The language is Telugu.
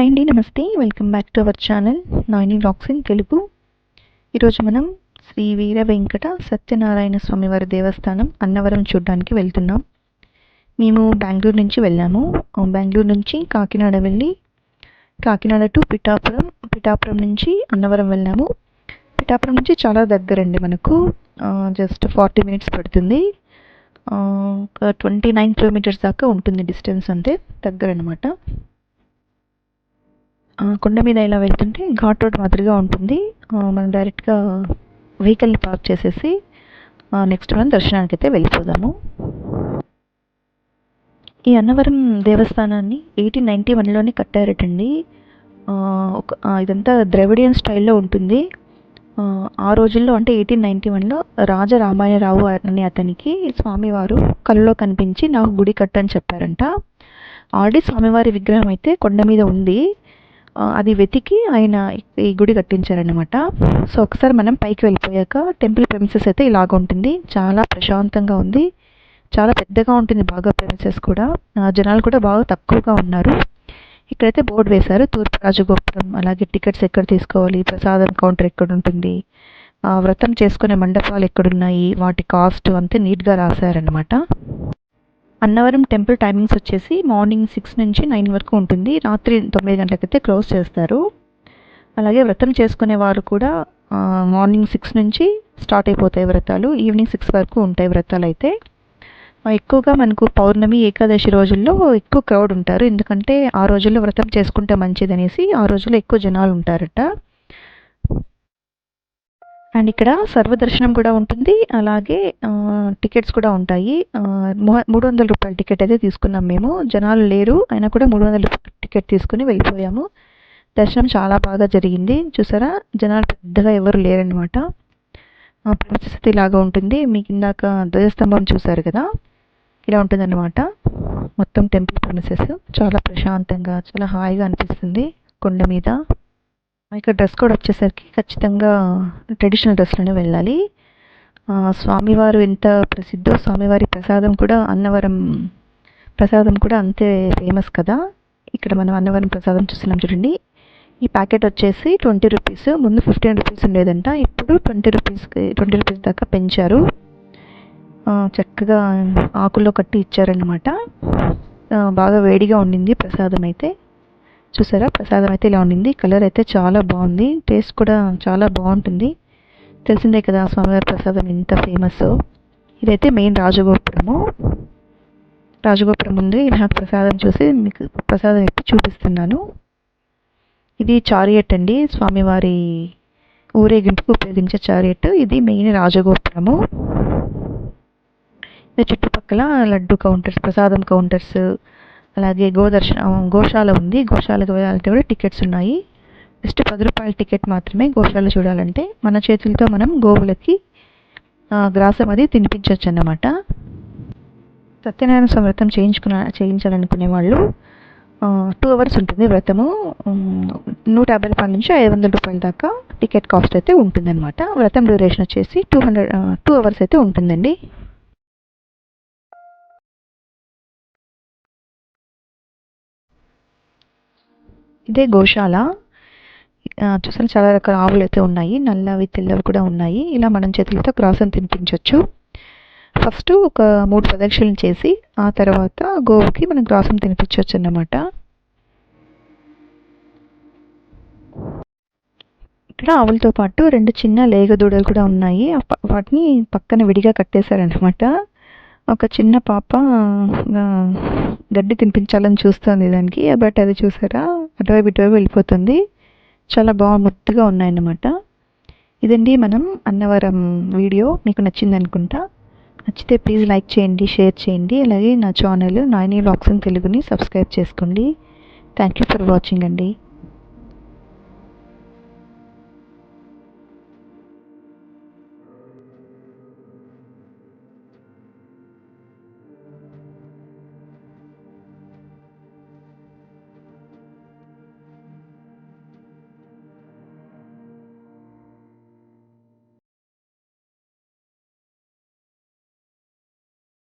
హాయ్ అండి నమస్తే welcome back to our channel Naini vlogs in Telugu ఈరోజు మనం శ్రీ వీర వెంకట సత్యనారాయణ స్వామి వారి దేవస్థానం అన్నవరం చూడడానికి వెళ్తున్నాం. మేము బెంగళూరు నుంచి వెళ్ళాము. బెంగళూరు నుంచి కాకినాడ వెళ్ళి కాకినాడ టు పిఠాపురం పిఠాపురం నుంచి అన్నవరం వెళ్ళాము. పిఠాపురం నుంచి చాలా దగ్గరండి మనకు. జస్ట్ ఫార్టీ మినిట్స్ పడుతుంది. ఒక ట్వంటీ నైన్ కిలోమీటర్స్ దాకా ఉంటుంది డిస్టెన్స్ అంతే దగ్గర అనమాట కొండ మీద ఇలా వెళ్తుంటే ఘాట్ రోడ్ మాదిరిగా ఉంటుంది. మనం డైరెక్ట్గా వెహికల్ని పార్క్ చేసేసి నెక్స్ట్ మనం దర్శనానికి అయితే వెళ్ళిపోదాము. ఈ అన్నవరం దేవస్థానాన్ని ఎయిటీన్ నైంటీ వన్లోనే కట్టారటండి. ఒక ఇదంతా ద్రవిడియన్ స్టైల్లో ఉంటుంది. ఆ, రోజుల్లో అంటే ఎయిటీన్ నైంటీ వన్లో రాజ రామాయణరావు అనే అతనికి స్వామివారు కళ్ళలో కనిపించి నాకు గుడి కట్టని చెప్పారంట. ఆల్రెడీ స్వామివారి విగ్రహం అయితే కొండ మీద ఉంది. అది వెతికి ఆయన ఈ గుడి కట్టించారనమాట సో ఒకసారి మనం పైకి వెళ్ళిపోయాక టెంపుల్ ప్రెమిసెస్ అయితే ఇలాగ ఉంటుంది. చాలా ప్రశాంతంగా ఉంది. చాలా పెద్దగా ఉంటుంది బాగా ప్రెమిసెస్ కూడా. జనాలు కూడా బాగా తక్కువగా ఉన్నారు. ఇక్కడైతే బోర్డు వేశారు తూర్పు రాజగోపురం. అలాగే టికెట్స్ ఎక్కడ తీసుకోవాలి ప్రసాదం కౌంటర్ ఎక్కడ ఉంటుంది ఆ, వ్రతం చేసుకునే మండపాలు ఎక్కడున్నాయి వాటి కాస్ట్ అంతే నీట్గా రాశారనమాట అన్నవరం టెంపుల్ టైమింగ్స్ వచ్చేసి మార్నింగ్ సిక్స్ నుంచి నైన్ వరకు ఉంటుంది. రాత్రి తొమ్మిది గంటలకైతే క్లోజ్ చేస్తారు. అలాగే వ్రతం చేసుకునే వారు కూడా మార్నింగ్ సిక్స్ నుంచి స్టార్ట్ అయిపోతాయి వ్రతాలు. ఈవినింగ్ సిక్స్ వరకు ఉంటాయి వ్రతాలు అయితే ఎక్కువగా మనకు పౌర్ణమి ఏకాదశి రోజుల్లో ఎక్కువ క్రౌడ్ ఉంటారు. ఎందుకంటే ఆ రోజుల్లో వ్రతం చేసుకుంటే మంచిదనేసి ఆ రోజుల్లో ఎక్కువ జనాలు ఉంటారట. అండ్ ఇక్కడ సర్వదర్శనం కూడా ఉంటుంది. అలాగే టికెట్స్ కూడా ఉంటాయి. మూడు వందల రూపాయల టికెట్ అయితే తీసుకున్నాం మేము. జనాలు లేరు. అయినా కూడా మూడు వందల టికెట్ తీసుకుని వెళ్ళిపోయాము. దర్శనం చాలా బాగా జరిగింది. చూసారా? జనాలు పెద్దగా ఎవరు లేరనమాట పరిస్థితి ఇలాగా ఉంటుంది. మీకు ఇందాక ధ్వజస్తంభం చూసారు కదా? ఇలా ఉంటుందన్నమాట. మొత్తం టెంపుల్ ప్రమిసెస్ చాలా ప్రశాంతంగా చాలా హాయిగా అనిపిస్తుంది కొండ మీద. ఇక్కడ డ్రెస్ కోడ్ వచ్చేసరికి ఖచ్చితంగా ట్రెడిషనల్ డ్రెస్లోనే వెళ్ళాలి. స్వామివారు ఎంత ప్రసిద్ధో స్వామివారి ప్రసాదం కూడా అన్నవరం ప్రసాదం కూడా అంతే ఫేమస్ కదా. ఇక్కడ మనం అన్నవరం ప్రసాదం చూస్తున్నాం చూడండి. ఈ ప్యాకెట్ వచ్చేసి ట్వంటీ రూపీస్ ముందు ఫిఫ్టీన్ రూపీస్ ఉండేదంట ఇప్పుడు ట్వంటీ రూపీస్కి ట్వంటీ రూపీస్ దాకా పెంచారు. చక్కగా ఆకుల్లో కట్టి ఇచ్చారనమాట బాగా వేడిగా ఉండింది ప్రసాదం అయితే. చూసారా? ప్రసాదం అయితే ఇలా ఉండింది. కలర్ అయితే చాలా బాగుంది. టేస్ట్ కూడా చాలా బాగుంటుంది. తెలిసిందే కదా స్వామివారి ప్రసాదం ఎంత ఫేమస్. ఇదైతే మెయిన్ రాజగోపురము. రాజగోపురం ముందు నాకు ప్రసాదం చూసి మీకు ప్రసాదం ఎత్తి చూపిస్తున్నాను. ఇది చారియట్ అండి. స్వామివారి ఊరేగింపుకు ఉపయోగించే చారియట్. ఇది మెయిన్ రాజగోపురము. చుట్టుపక్కల లడ్డు కౌంటర్స్ ప్రసాదం కౌంటర్స్ అలాగే గోదర్శన గోశాల ఉంది. గోశాలకు వెళ్ళాలంటే కూడా టికెట్స్ ఉన్నాయి. జస్ట్ పది రూపాయల టికెట్ మాత్రమే గోశాల చూడాలంటే మన చేతులతో మనం గోవులకి గ్రాసం అది తినిపించవచ్చు అన్నమాట. సత్యనారాయణ స్వామి వ్రతం చేయించుకున్న చేయించాలనుకునే వాళ్ళు టూ అవర్స్ ఉంటుంది వ్రతము. నూట యాభై రూపాయల నుంచి ఐదు వందల రూపాయల దాకా టికెట్ కాస్ట్ అయితే ఉంటుందన్నమాట. వ్రతం డ్యూరేషన్ వచ్చేసి టూ హండ్రెడ్ టూ అవర్స్ అయితే ఉంటుందండి. ఇదే గోశాల. చూసాను చాలా రకాల ఆవులు అయితే ఉన్నాయి. నల్లవి తెల్లవి కూడా ఉన్నాయి. ఇలా మనం చేతులతో గ్రాసం తినిపించవచ్చు ఫస్ట్ ఒక మూడు ప్రదక్షిణలు చేసి ఆ తర్వాత గోవుకి మనం గ్రాసం తినిపించవచ్చు అన్నమాట. ఇక్కడ ఆవులతో పాటు రెండు చిన్న లేగ దూడలు కూడా ఉన్నాయి. వాటిని పక్కన విడిగా కట్టేశారనమాట ఒక చిన్న పాప గడ్డి తినిపించాలని చూస్తుంది దానికి. బట్ అది చూసారా? అటువైపు ఇటువైపు వెళ్ళిపోతుంది. చాలా బాగా ముద్దుగా ఉన్నాయన్నమాట. ఇదండి మనం అన్నవరం వీడియో. మీకు నచ్చింది అనుకుంటా. నచ్చితే ప్లీజ్ లైక్ చేయండి షేర్ చేయండి. అలాగే నా ఛానల్ నాయని వ్లాగ్స్ తెలుగుని సబ్స్క్రైబ్ చేసుకోండి. థ్యాంక్ యూ ఫర్ వాచింగ్ అండి.